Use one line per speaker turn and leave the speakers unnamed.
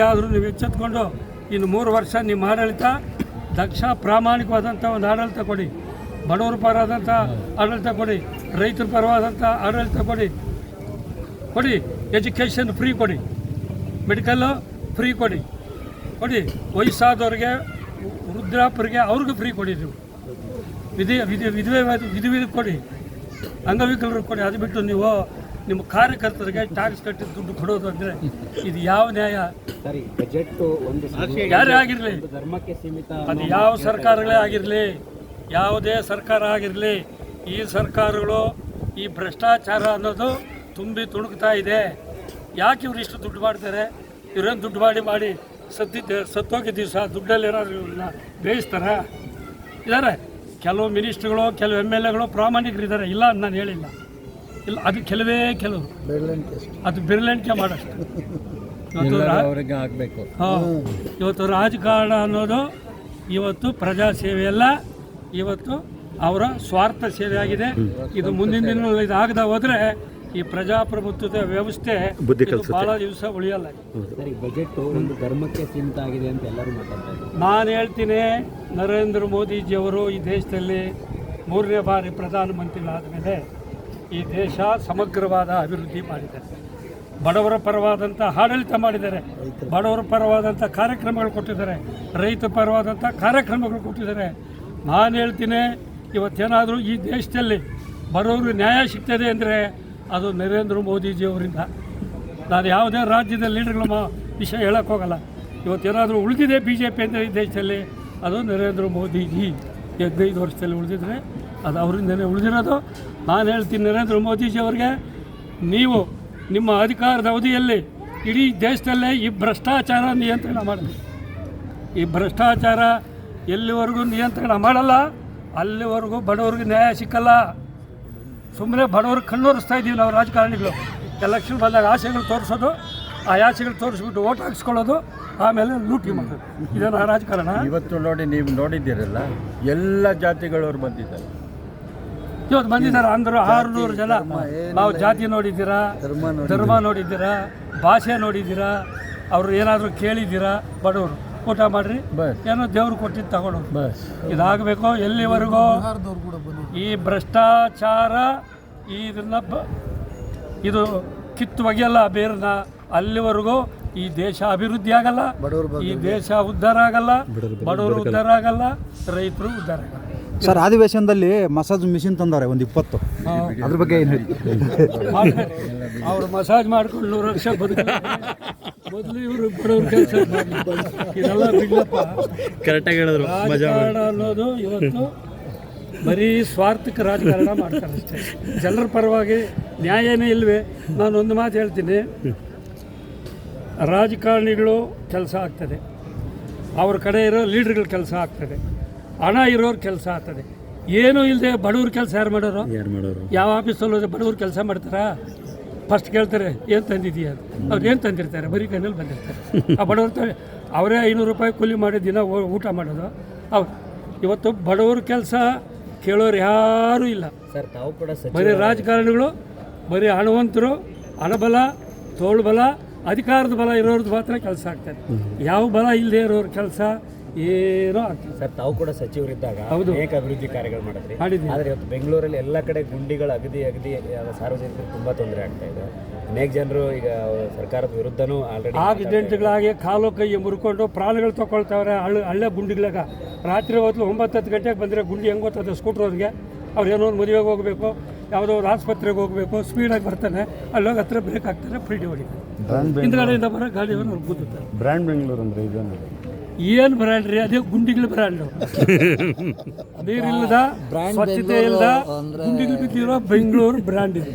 ಆದರೂ ನೀವು ಎಚ್ಚೆತ್ಕೊಂಡು ಇನ್ನು ಮೂರು ವರ್ಷ ನಿಮ್ಮ ಆಡಳಿತ ದಕ್ಷ ಪ್ರಾಮಾಣಿಕವಾದಂಥ ಒಂದು ಆಡಳಿತ ಕೊಡಿ. ಬಡವರ ಪರವಾದಂಥ ಆಡಳಿತ ಕೊಡಿ. ರೈತರ ಪರವಾದಂಥ ಆಡಳಿತ ಕೊಡಿ. ಕೊಡಿ. ಎಜುಕೇಷನ್ ಫ್ರೀ ಕೊಡಿ. ಮೆಡಿಕಲ್ಲು ಫ್ರೀ ಕೊಡಿ. ಕೊಡಿ. ವಯಸ್ಸಾದವ್ರಿಗೆ ವೃದ್ಧಾಪರಿಗೆ ಅವ್ರಿಗೂ ಫ್ರೀ ಕೊಡಿ ನೀವು. ವಿಧಿ ವಿಧಿ ವಿಧವೆ ವಿಧಿ ಕೊಡಿ. ಅಂಗವಿಕಲರಿಗೆ ಕೊಡಿ. ಅದು ಬಿಟ್ಟು ನೀವು ನಿಮ್ಮ ಕಾರ್ಯಕರ್ತರಿಗೆ ಟ್ಯಾಕ್ಸ್ ಕಟ್ಟಿದ ದುಡ್ಡು ಕೊಡೋದು ಅಂದರೆ ಇದು ಯಾವ ನ್ಯಾಯ?
ಸರಿ ಬಜೆಟ್ ಒಂದು
ಯಾರೇ ಆಗಿರಲಿ.
ಧರ್ಮಕ್ಕೆ ಸೀಮಿತ
ಅದು ಯಾವ ಸರ್ಕಾರಗಳೇ ಆಗಿರಲಿ ಯಾವುದೇ ಸರ್ಕಾರ ಆಗಿರಲಿ ಈ ಸರ್ಕಾರಗಳು ಈ ಭ್ರಷ್ಟಾಚಾರ ಅನ್ನೋದು ತುಂಬಿ ತುಣುಕ್ತಾ ಇದೆ. ಯಾಕೆ ಇವ್ರು ಇಷ್ಟು ದುಡ್ಡು ಮಾಡ್ತಾರೆ? ಇವರೇನು ದುಡ್ಡು ಮಾಡಿ ಮಾಡಿ ಸತ್ತಿದ್ದ ಸತ್ತೋಗಿ ದಿವಸ ದುಡ್ಡಲ್ಲಿ ಏನಾದ್ರು ಇವ್ರನ್ನ ಬೇಯಿಸ್ತಾರ? ಇದ್ದಾರೆ ಕೆಲವು ಮಿನಿಸ್ಟ್ರುಗಳು ಕೆಲವು ಎಂ ಎಲ್ ಎಗಳು ಪ್ರಾಮಾಣಿಕರಿದ್ದಾರೆ. ಇಲ್ಲ ಅಂತ ನಾನು ಹೇಳಿಲ್ಲ. ಇಲ್ಲ ಅದು ಕೆಲವೇ ಕೆಲವು. ಅದು ಬಿರ್ಲೆಣಿಕೆ ಮಾಡಷ್ಟು. ಇವತ್ತು
ಅವರಿಗೆ ಆಗಬೇಕು
ಹಾಂ. ಇವತ್ತು ರಾಜಕಾರಣ ಅನ್ನೋದು ಇವತ್ತು ಪ್ರಜಾ ಸೇವೆಯಲ್ಲ ಇವತ್ತು ಅವರ ಸ್ವಾರ್ಥ ಸೇವೆ ಆಗಿದೆ. ಇದು ಮುಂದಿನ ದಿನಗಳಲ್ಲಿ ಇದಾಗದ ಹೋದ್ರೆ ಈ ಪ್ರಜಾಪ್ರಭುತ್ವದ ವ್ಯವಸ್ಥೆ ಬಹಳ ದಿವಸ ಉಳಿಯಲ್ಲ.
ಸರಿ ಬಜೆಟ್ ಒಂದು ಧರ್ಮಕ್ಕೆ ಸೀಮಿತ ಆಗಿದೆ ಅಂತ ಎಲ್ಲರೂ ಮಾತಾಡ್ತಾರೆ
ನಾನು ಹೇಳ್ತೀನಿ ನರೇಂದ್ರ ಮೋದಿಜಿಯವರು ಈ ದೇಶದಲ್ಲಿ ಮೂರನೇ ಬಾರಿ ಪ್ರಧಾನಮಂತ್ರಿಗಳಾದ ಮೇಲೆ ಈ ದೇಶ ಸಮಗ್ರವಾದ ಅಭಿವೃದ್ಧಿ ಮಾಡಿದ್ದಾರೆ ಬಡವರ ಪರವಾದಂಥ ಆಡಳಿತ ಮಾಡಿದ್ದಾರೆ. ಬಡವರ ಪರವಾದಂಥ ಕಾರ್ಯಕ್ರಮಗಳು ಕೊಟ್ಟಿದ್ದಾರೆ. ರೈತ ಪರವಾದಂಥ ಕಾರ್ಯಕ್ರಮಗಳು ಕೊಟ್ಟಿದ್ದಾರೆ. ನಾನು ಹೇಳ್ತೀನಿ, ಇವತ್ತೇನಾದರೂ ಈ ದೇಶದಲ್ಲಿ ಬಡವರು ನ್ಯಾಯ ಸಿಗ್ತದೆ ಅಂದರೆ ಅದು ನರೇಂದ್ರ ಮೋದಿಜಿಯವರಿಂದ ನಾನು ಯಾವುದೇ ರಾಜ್ಯದ ಲೀಡರ್ಗಳ ವಿಷಯ ಹೇಳಕ್ಕೆ ಹೋಗಲ್ಲ. ಇವತ್ತೇನಾದರೂ ಉಳಿದಿದೆ ಬಿ ಜೆ ಪಿ ಅಂದರೆ ಈ ದೇಶದಲ್ಲಿ, ಅದು ನರೇಂದ್ರ ಮೋದಿಜಿ. ಹದಿನೈದು ವರ್ಷದಲ್ಲಿ ಉಳಿದಿದ್ರೆ ಅದು ಅವರಿಂದನೇ ಉಳಿದಿರೋದು. ನಾನು ಹೇಳ್ತೀನಿ ನರೇಂದ್ರ ಮೋದಿಜಿ ಅವರಿಗೆ, ನೀವು ನಿಮ್ಮ ಅಧಿಕಾರದ ಅವಧಿಯಲ್ಲಿ ಇಡೀ ದೇಶದಲ್ಲೇ ಈ ಭ್ರಷ್ಟಾಚಾರ ನಿಯಂತ್ರಣ ಮಾಡಬೇಕು ಈ ಭ್ರಷ್ಟಾಚಾರ ಎಲ್ಲಿವರೆಗೂ ನಿಯಂತ್ರಣ ಮಾಡಲ್ಲ, ಅಲ್ಲಿವರೆಗೂ ಬಡವ್ರಿಗೆ ನ್ಯಾಯ ಸಿಕ್ಕಲ್ಲ. ಸುಮ್ಮನೆ ಬಡವರು ಕಣ್ಣೋರಿಸ್ತಾ ಇದ್ದೀವಿ ನಾವು ರಾಜಕಾರಣಿಗಳು. ಎಲೆಕ್ಷನ್ ಬಂದಾಗ ಆಸೆಗಳು ತೋರಿಸೋದು, ಆ ಆಸೆಗಳು ತೋರಿಸ್ಬಿಟ್ಟು ಓಟ್ ಹಾಕ್ಸ್ಕೊಳ್ಳೋದು, ಆಮೇಲೆ ಲೂಟಿ ಮಾಡೋದು. ಇದನ್ನು ರಾಜಕಾರಣ?
ಇವತ್ತು ನೋಡಿ ನೀವು ನೋಡಿದ್ದೀರಲ್ಲ, ಎಲ್ಲ ಜಾತಿಗಳವ್ರು ಬಂದಿದ್ದಾರೆ.
ಇವತ್ತು ಬಂದಿದ್ದಾರೆ ಅಂದರು ಆರುನೂರು ಜನ. ನಾವು ಜಾತಿ ನೋಡಿದ್ದೀರಾ? ಧರ್ಮ ನೋಡಿದ್ದೀರಾ? ಭಾಷೆ ನೋಡಿದ್ದೀರಾ? ಅವರು ಏನಾದರೂ ಕೇಳಿದ್ದೀರಾ? ಬಡವರು. ಊಟ ಮಾಡ್ರಿ. ಏನೋ ದೇವ್ರು ಕೊಟ್ಟಿದ್ದು
ತಗೊಂಡು
ಇದಾಗಬೇಕು ಎಲ್ಲಿವರೆಗೂ? ಈ ಭ್ರಷ್ಟಾಚಾರ ಇದನ್ನ ಇದು ಕಿತ್ತು ಒಗೆಯಲ್ಲ ಬೇರನ್ನ. ಅಲ್ಲಿವರೆಗೂ ಈ ದೇಶ ಅಭಿವೃದ್ಧಿ ಆಗಲ್ಲ. ಈ ದೇಶ ಉದ್ಧಾರ ಆಗಲ್ಲ. ಬಡವರು ಉದ್ಧಾರ ಆಗಲ್ಲ. ರೈತರು ಉದ್ಧಾರ ಆಗಲ್ಲ.
ಸರ್ ಅಧಿವೇಶನದಲ್ಲಿ ಮಸಾಜ್ ಮಿಷಿನ್ ತಂದಾರೆ ಒಂದು ಇಪ್ಪತ್ತು. ಅದ್ರ ಬಗ್ಗೆ ಏನು ಹೇಳಿ
ಅವ್ರು ಮಸಾಜ್ ಮಾಡ್ಕೊಂಡು ನೂರು ವರ್ಷ ಬದುಕ ಮೊದಲು ಇವರು ಬಡವ್ರ ಕೆಲಸ ಇದೆಲ್ಲ ಬಿಡ್ಲಪ್ಪ.
ಕರೆಕ್ಟಾಗಿ ಹೇಳಿದ್ರು
ರಾಜಕಾರಣ ಅನ್ನೋದು ಇವತ್ತು ಬರೀ ಸ್ವಾರ್ಥಕ್ಕೆ ರಾಜಕಾರಣ ಮಾಡ್ತಾರೆ ಅಷ್ಟೇ. ಜನರ ಪರವಾಗಿ ನ್ಯಾಯನೇ ಇಲ್ವೇ? ನಾನು ಒಂದು ಮಾತು ಹೇಳ್ತೀನಿ. ರಾಜಕಾರಣಿಗಳು ಕೆಲಸ ಆಗ್ತದೆ. ಅವ್ರ ಕಡೆ ಇರೋ ಲೀಡ್ರ್ಗಳು ಕೆಲಸ ಆಗ್ತದೆ. ಹಣ ಇರೋರು ಕೆಲಸ ಆಗ್ತದೆ. ಏನೂ ಇಲ್ಲದೆ ಬಡವ್ರ ಕೆಲಸ ಯಾರು ಮಾಡೋರು?
ಯಾರು ಮಾಡೋರು?
ಯಾವ ಆಫೀಸಲ್ಲಿ ಹೋದ್ರೆ ಬಡವ್ರು ಕೆಲಸ ಮಾಡ್ತಾರಾ? ಫಸ್ಟ್ ಕೇಳ್ತಾರೆ ಏನು ತಂದಿದ್ದೀಯ ಅಂತ. ಅವ್ರು ಏನು ತಂದಿರ್ತಾರೆ? ಬರೀ ಕಣ್ಣಲ್ಲಿ ಬಂದಿರ್ತಾರೆ. ಆ ಬಡವ್ರ ತ- ಅವರೇ ಐನೂರು ರೂಪಾಯಿ ಕೂಲಿ ಮಾಡಿ ದಿನ ಊಟ ಮಾಡೋದು. ಅವ್ರು ಇವತ್ತು ಬಡವ್ರ ಕೆಲಸ ಕೇಳೋರು ಯಾರೂ ಇಲ್ಲ.
ಸರ್ ತಾವು ಕೂಡ
ಬರೀ ರಾಜಕಾರಣಿಗಳು ಬರೀ ಹಣವಂತರು ಹಣಬಲ ತೋಳ್ಬಲ ಅಧಿಕಾರದ ಬಲ ಇರೋರ್ದು ಮಾತ್ರ ಕೆಲಸ ಆಗ್ತದೆ. ಯಾವ ಬಲ ಇಲ್ಲದೆ ಇರೋರ ಕೆಲಸ? ಏನೋ ಆಗ್ತದೆ
ಸರ್ ತಾವು ಕೂಡ ಸಚಿವರಿದ್ದಾಗ
ಹೌದು.
ಅನೇಕ ಅಭಿವೃದ್ಧಿ ಕಾರ್ಯಗಳು ಮಾಡಿದ್ರಿ.
ಮಾಡಿದ್ವಿ.
ಆದರೆ ಇವತ್ತು ಬೆಂಗಳೂರಲ್ಲಿ ಎಲ್ಲ ಕಡೆ ಗುಂಡಿಗಳು ಅಗದಿ ಅಗದಿ ಸಾರ್ವಜನಿಕರಿಗೆ ತುಂಬ ತೊಂದರೆ ಆಗ್ತಾ ಇದೆ. ಅನೇಕ ಜನರು ಈಗ ಸರ್ಕಾರದ ವಿರುದ್ಧನೂ ಆಲ್ರೆಡಿ
ಆಕ್ಸಿಡೆಂಟ್ಗಳಾಗಿ ಕಾಲು ಕೈ ಮುರ್ಕೊಂಡು ಪ್ರಾಣಗಳು ತಗೊಳ್ತಾವ್ರೆ ಹಳ್ಳ ಹಳ್ಳೆ ಗುಂಡಿಗಳಾಗ. ರಾತ್ರಿ ಹೊತ್ತು ಒಂಬತ್ತು ಹತ್ತು ಗಂಟೆಗೆ ಬಂದರೆ ಗುಂಡಿ ಹೆಂಗೆ ಗೊತ್ತದೆ ಸ್ಕೂಟ್ರವ್ರಿಗೆ ಅವ್ರು ಏನೋ ಒಂದು ಮದುವೆಗೆ ಹೋಗಬೇಕು ಯಾವುದೋ ಒಂದು ಆಸ್ಪತ್ರೆಗೆ ಹೋಗಬೇಕು ಸ್ಪೀಡಾಗಿ ಬರ್ತಾನೆ ಅಲ್ಲೋಗಿ ಹತ್ರ ಬ್ರೇಕ್ ಹಾಕ್ತಾರೆ ಫ್ರೀಡಿ ಹೊಡಿತಾರೆ. ಹಿಂದ್ಗಡೆಯಿಂದ ಬರೋ ಗಾಡಿ ಅವ್ರು ಗುದ್ದುತ್ತಾರೆ
ಬ್ರ್ಯಾಂಡ್ ಬೆಂಗಳೂರು ಅಂದರೆ ಇದನ್ನು
ಏನು ಬ್ರ್ಯಾಂಡ್ ರೀ ಅದೇ ಗುಂಡಿಗಳ ಬ್ರ್ಯಾಂಡು ನೀರಿಲ್ಲದ ಸ್ವಚ್ಛತೆ ಇಲ್ಲದ ಗುಂಡಿಗಳು ಬಿದ್ದಿರೋ ಬೆಂಗಳೂರು ಬ್ರ್ಯಾಂಡ್ ಇದು